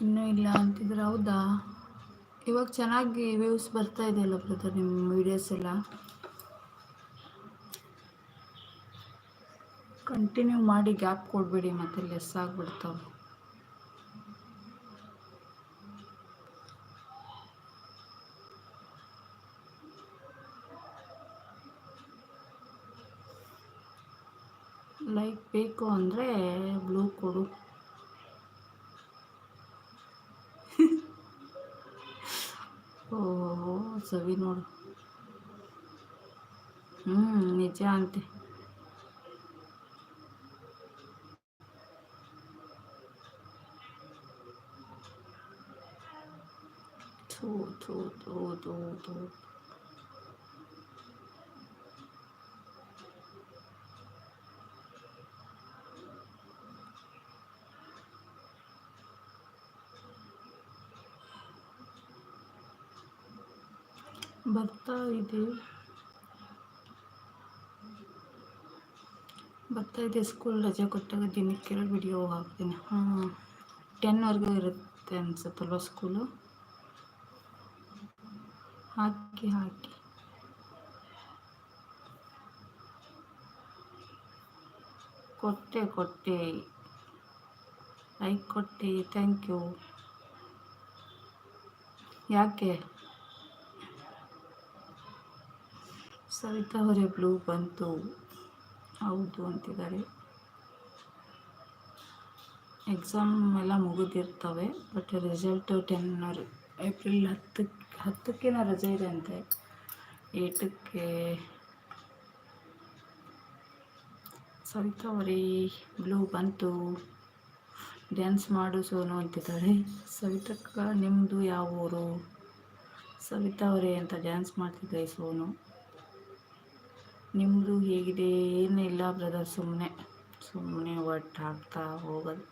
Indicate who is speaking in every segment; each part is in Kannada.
Speaker 1: ಇನ್ನೂ ಇಲ್ಲ ಅಂತಿದ್ರೆ, ಹೌದಾ? ಇವಾಗ ಚೆನ್ನಾಗಿ ವ್ಯೂಸ್ ಬರ್ತಾ ಇದೆಯಲ್ಲ ಬ್ರದರ್ ನಿಮ್ಮ ವೀಡಿಯೋಸ್ ಎಲ್ಲ? ಕಂಟಿನ್ಯೂ ಮಾಡಿ ಗ್ಯಾಪ್ ಕೊಡಬೇಡಿ, ಮತ್ತೆ ಲೆಸ್ ಆಗಿಬಿಡ್ತಾವೆ. ಲೈಕ್ ಬೇಕು ಅಂದರೆ ಬ್ಲೂ ಕೊಡು. ಸವಿ ನೋಡು ಹ್ಞೂ ನಿಜ ಅಂತೆ ಥೂ ಥೂ ಥೂ ಥೂ ಥೂ ಬರ್ತಾ ಇದೆ. ಬರ್ತಾ ಇದೆ ಸ್ಕೂಲ್ ರಜೆ ಕೊಟ್ಟಾಗ ದಿನಕ್ಕೆ ವಿಡಿಯೋ ಹಾಕ್ತೀನಿ. ಹಾಂ ಟೆನ್ವರೆಗೂ ಇರುತ್ತೆ ಅನ್ಸುತ್ತಲ್ವ ಸ್ಕೂಲು ಹಾಕಿ ಹಾಕಿ. ಕೊಟ್ಟೆ ಕೊಟ್ಟೆ. ಲೈಕ್ ಕೊಟ್ಟೆ ಥ್ಯಾಂಕ್ ಯು ಯಾಕೆ? ಸವಿತಾ ಅವರೇ ಬ್ಲೂ ಬಂತು. ಹೌದು ಅಂತಿದ್ದಾರೆ. ಎಕ್ಸಾಮ್ ಎಲ್ಲ ಮುಗಿದಿರ್ತವೆ ಬಟ್ ರಿಸಲ್ಟು ಟೆನ್ ಏಪ್ರಿಲ್ ಹತ್ತಕ್ಕೆ ಹತ್ತಕ್ಕೇನೋ ರಜೆ ಇದೆ ಅಂತೆ. ಏಟಕ್ಕೆ ಸವಿತಾ ಅವರೇ ಬ್ಲೂ ಬಂತು. ಡ್ಯಾನ್ಸ್ ಮಾಡು ಸೋನು ಅಂತಿದ್ದಾರೆ. ಸವಿತಕ್ಕ ನಿಮ್ಮದು ಯಾವ ಊರು? ಸವಿತಾ ಅವರೇ ಅಂತ ಡ್ಯಾನ್ಸ್ ಮಾಡ್ತಿದ್ದೆ ಸೋನು. ನಿಮ್ಮದು ಹೇಗಿದೆ? ಏನಿಲ್ಲ ಬ್ರದರ್ ಸುಮ್ಮನೆ ಸುಮ್ಮನೆ ಒಟ್ಟು ಹಾಕ್ತಾ ಹೋಗೋದು.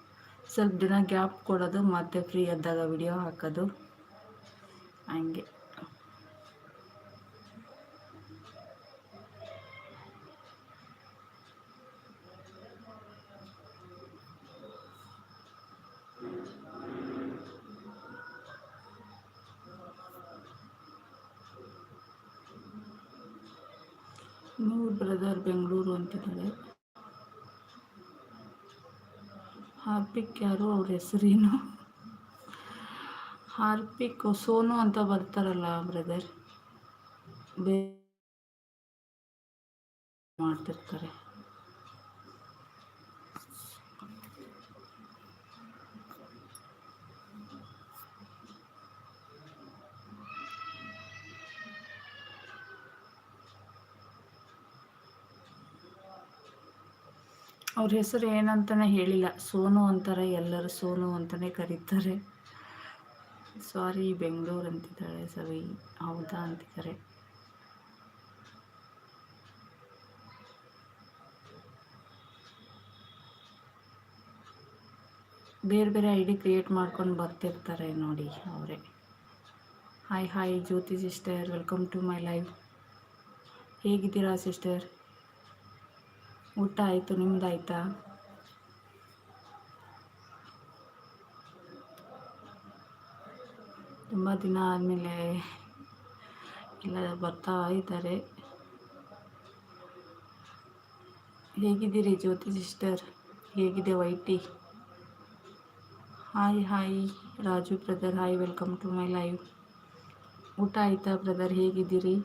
Speaker 1: ಸ್ವಲ್ಪ ದಿನ ಗ್ಯಾಪ್ ಕೊಡೋದು, ಮತ್ತೆ ಫ್ರೀ ಆದಾಗ ವಿಡಿಯೋ ಹಾಕೋದು. ಹಂಗೆ. ನೂರ್ ಬ್ರದರ್ ಬೆಂಗಳೂರು ಅಂತಿದ್ದಾರೆ. ಹಾರ್ಪಿಕ್ ಯಾರು? ಅವ್ರ ಹೆಸರೇನು? ಹಾರ್ಪಿಕ್ ಸೋನು ಅಂತ ಬರ್ತಾರಲ್ಲ ಬ್ರದರ್? ಬೇ ಮಾಡ್ತಿರ್ತಾರೆ. ಅವ್ರ ಹೆಸರು ಏನಂತಲೇ ಹೇಳಿಲ್ಲ. ಸೋನು ಅಂತಾರೆ, ಎಲ್ಲರೂ ಸೋನು ಅಂತಲೇ ಕರೀತಾರೆ. ಸಾರಿ ಬೆಂಗಳೂರು ಅಂತಿದ್ದಾಳೆ ಸವಿ. ಹೌದಾ ಅಂತಿದ್ದಾರೆ. ಬೇರೆ ಬೇರೆ ಐ ಡಿ ಕ್ರಿಯೇಟ್ ಮಾಡ್ಕೊಂಡು ಬರ್ತಿರ್ತಾರೆ ನೋಡಿ ಅವರೇ. Hi hi Jyothi sister. Welcome to my life ಹೇಗಿದ್ದೀರಾ ಸಿಸ್ಟರ್? ಊಟ ಆಯಿತು ನಿಮ್ಮದಾಯ್ತಾ ತುಂಬ ದಿನ ಆದಮೇಲೆ ಎಲ್ಲ ಬರ್ತಾ ಇದ್ದಾರೆ. ಹೇಗಿದ್ದೀರಿ ಜ್ಯೋತಿ ಸಿಸ್ಟರ್? ಹೇಗಿದೆ ವೈಟಿ? Hi hi, Raju brother. Hi, welcome to my live. ಊಟ ಆಯಿತಾ ಬ್ರದರ್? ಹೇಗಿದ್ದೀರಿ?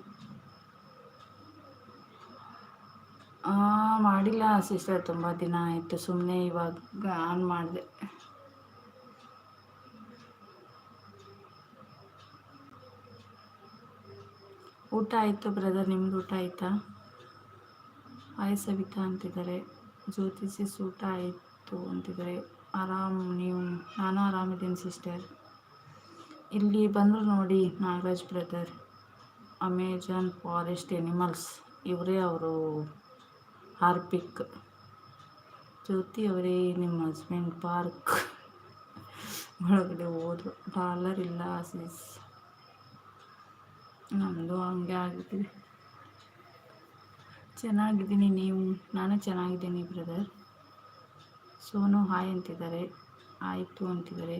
Speaker 1: ಮಾಡಿಲ್ಲ ಸಿಸ್ಟರ್ ತುಂಬ ದಿನ ಆಯಿತು ಸುಮ್ಮನೆ ಇವಾಗ ಆನ್ ಮಾಡಿದೆ. ಊಟ ಆಯಿತು ಬ್ರದರ್ ನಿಮ್ದು ಊಟ ಆಯಿತಾ? ಆಯ್ ಸವಿತಾ ಅಂತಿದ್ದಾರೆ. ಜ್ಯೋತಿಷಿಸ್ ಊಟ ಆಯಿತು ಅಂತಿದ್ದಾರೆ. ಆರಾಮ್ ನೀವು? ನಾನು ಆರಾಮಿದ್ದೀನಿ ಸಿಸ್ಟರ್ ಇಲ್ಲಿ ಬಂದರು ನೋಡಿ Nagaraj brother Amazon forest animals ಇವರೇ ಅವರು. ಹಾರ್ಪಿಕ್. ಜ್ಯೋತಿ ಅವರೇ, ನಿಮ್ಮ ಹಸ್ಬೆಂಡ್ ಪಾರ್ಕ್. ಒಳಗಡೆ ಹೋದ್ರು. ಡಾಲರ್ ಇಲ್ಲ ಸಿಸ್ ನಮ್ಮದು ಹಂಗೆ ಆಗಿದ್ದೀವಿ ಚೆನ್ನಾಗಿದ್ದೀನಿ ನೀವು? ನಾನು ಚೆನ್ನಾಗಿದ್ದೀನಿ ಬ್ರದರ್ ಸೋನು ಹಾಯ್ ಅಂತಿದ್ದಾರೆ. ಆಯಿತು ಅಂತಿದ್ದಾರೆ.